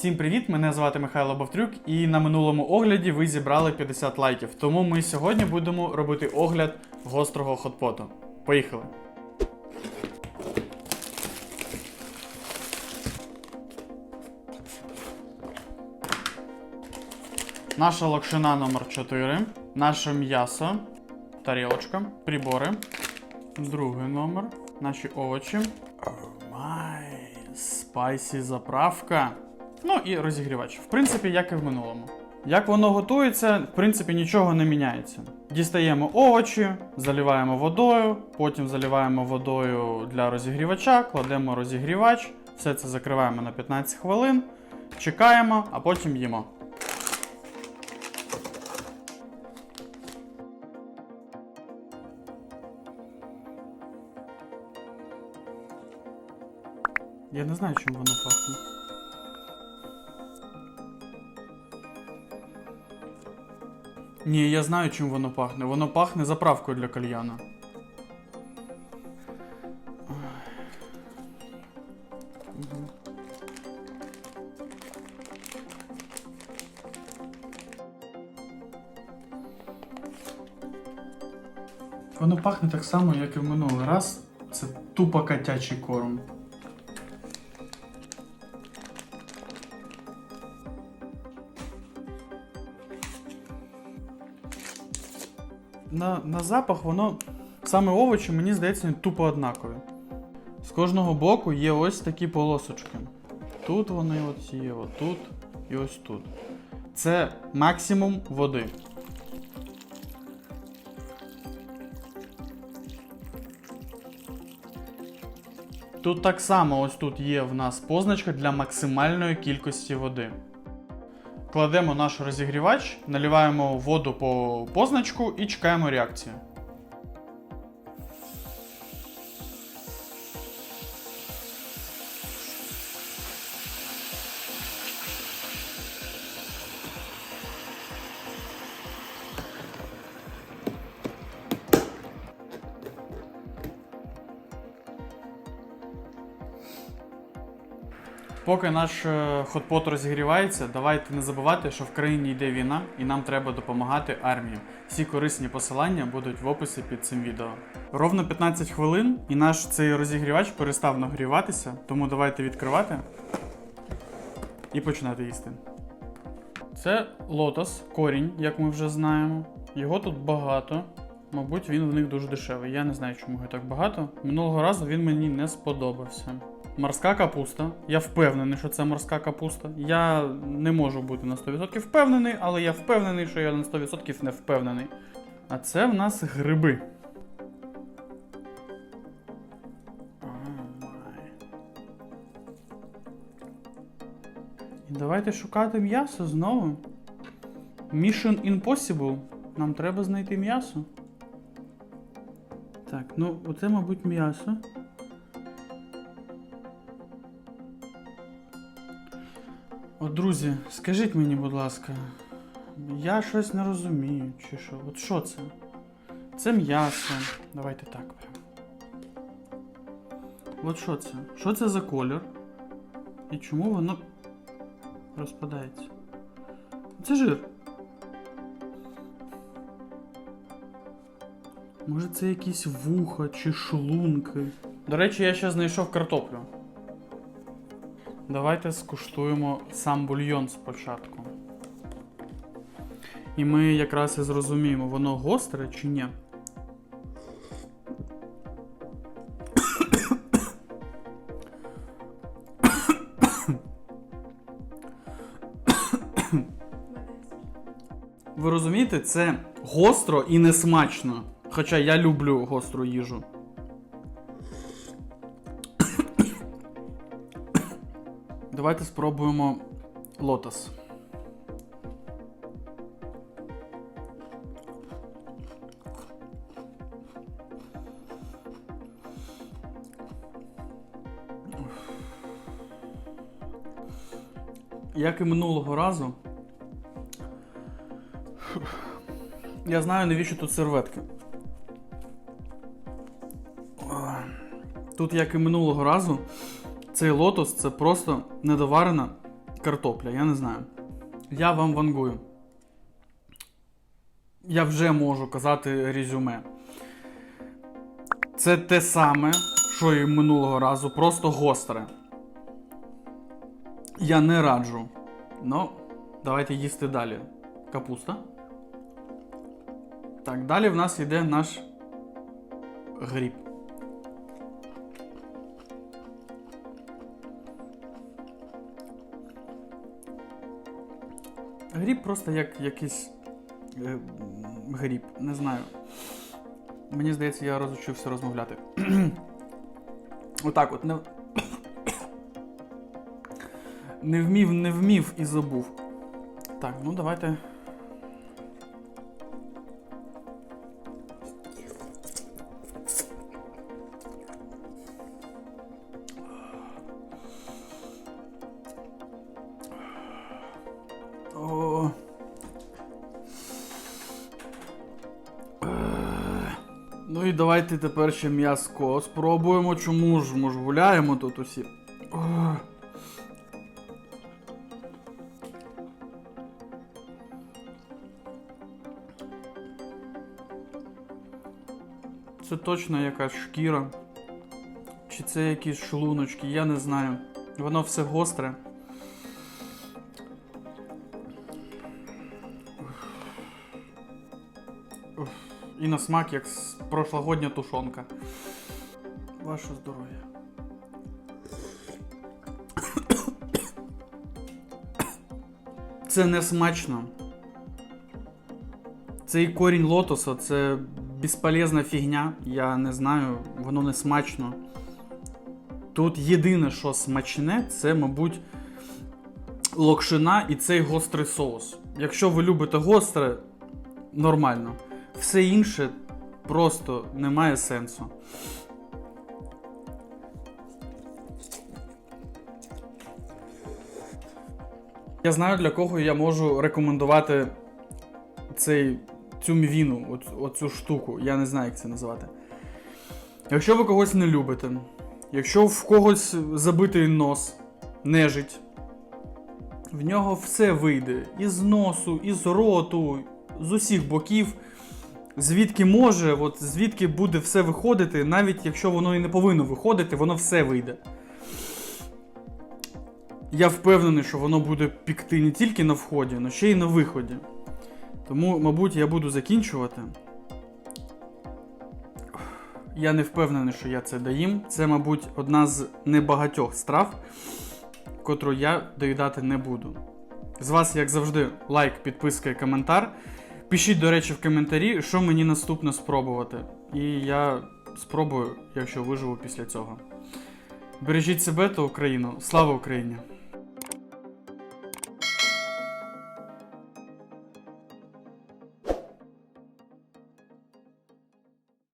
Всім привіт! Мене звати Михайло Бовтрюк, і на минулому огляді ви зібрали 50 лайків. Тому ми сьогодні будемо робити огляд гострого хотпоту. Поїхали! Наша локшина номер 4 наше м'ясо, тарілочка, прибори. Другий номер, наші овочі. Май, спайсі заправка. Ну і розігрівач. В принципі, як і в минулому. Як воно готується, в принципі, нічого не міняється. Дістаємо овочі, заливаємо водою, потім заливаємо водою для розігрівача, кладемо розігрівач, все це закриваємо на 15 хвилин, чекаємо, а потім їмо. Я не знаю, чим воно пахне. Ні, я знаю, чим воно пахне. Воно пахне заправкою для кальяна. Воно пахне так само, як і в минулий раз. Це тупо котячий корм. На, на запах воно саме овочі, мені здається, тупо однакові. З кожного боку є ось такі полосочки. Тут вони от є, от тут і ось тут. Це максимум води. Тут так само ось тут є в нас позначка для максимальної кількості води. Кладемо наш розігрівач, наливаємо воду по позначку і чекаємо реакції. Поки наш е, хотпот розігрівається, давайте не забувати, що в країні йде війна і нам треба допомагати армії. Всі корисні посилання будуть в описі під цим відео. Ровно 15 хвилин і наш цей розігрівач перестав нагріватися, тому давайте відкривати і починати їсти. Це лотос, корінь, як ми вже знаємо. Його тут багато. Мабуть, він в них дуже дешевий. Я не знаю, чому його так багато. Минулого разу він мені не сподобався. Морська капуста. Я впевнений, що це морська капуста. Я не можу бути на 100% впевнений, але я впевнений, що я на 100% не впевнений. А це в нас гриби. І давайте шукати м'ясо знову. Mission Impossible. Нам треба знайти м'ясо. Так, ну оце, мабуть, м'ясо. От, друзі, скажіть мені, будь ласка, я щось не розумію, чи що? От що це? Це м'ясо. Давайте так прям. От що це? Що це за колір? І чому воно розпадається? Це жир. Може це якісь вуха чи шлунки. До речі, я ще знайшов картоплю. Давайте скуштуємо сам бульйон спочатку. І ми якраз і зрозуміємо, воно гостре чи ні. Ви розумієте, це гостро і несмачно. Хоча я люблю гостру їжу. Давайте спробуємо лотос. Як і минулого разу. Я знаю, навіщо тут серветки. Тут, як і минулого разу, цей лотос це просто недоварена картопля, я не знаю. Я вам вангую. Я вже можу казати резюме. Це те саме, що і минулого разу, просто гостре. Я не раджу. Ну, давайте їсти далі. Капуста. Так, далі в нас йде наш гріб. Гріб просто як якийсь е, гріб, не знаю. Мені здається, я розучився розмовляти. Отак от не. Не вмів, не вмів і забув. Так, ну давайте. І давайте тепер ще м'яско спробуємо. Чому ж ми ж гуляємо тут усі? Це точно якась шкіра. Чи це якісь шлуночки, я не знаю. Воно все гостре. Уф. І на смак, як прошлогодня тушонка. Ваше здоров'я. Це не смачно. Цей корінь лотоса це безполезна фігня. Я не знаю, воно не смачно. Тут єдине, що смачне, це, мабуть, локшина і цей гострий соус. Якщо ви любите гостре, нормально. Все інше просто не має сенсу. Я знаю, для кого я можу рекомендувати цей, цю мівіну, оцю, оцю штуку. Я не знаю, як це називати. Якщо ви когось не любите, якщо в когось забитий нос, нежить, в нього все вийде із носу, із роту, з усіх боків. Звідки може, от звідки буде все виходити, навіть якщо воно і не повинно виходити, воно все вийде. Я впевнений, що воно буде пікти не тільки на вході, але ще й на виході. Тому, мабуть, я буду закінчувати. Я не впевнений, що я це доїм. Це, мабуть, одна з небагатьох страв, котру я доїдати не буду. З вас, як завжди, лайк, підписка і коментар. Пишіть, до речі, в коментарі, що мені наступне спробувати. І я спробую, якщо виживу після цього. Бережіть себе та Україну. Слава Україні!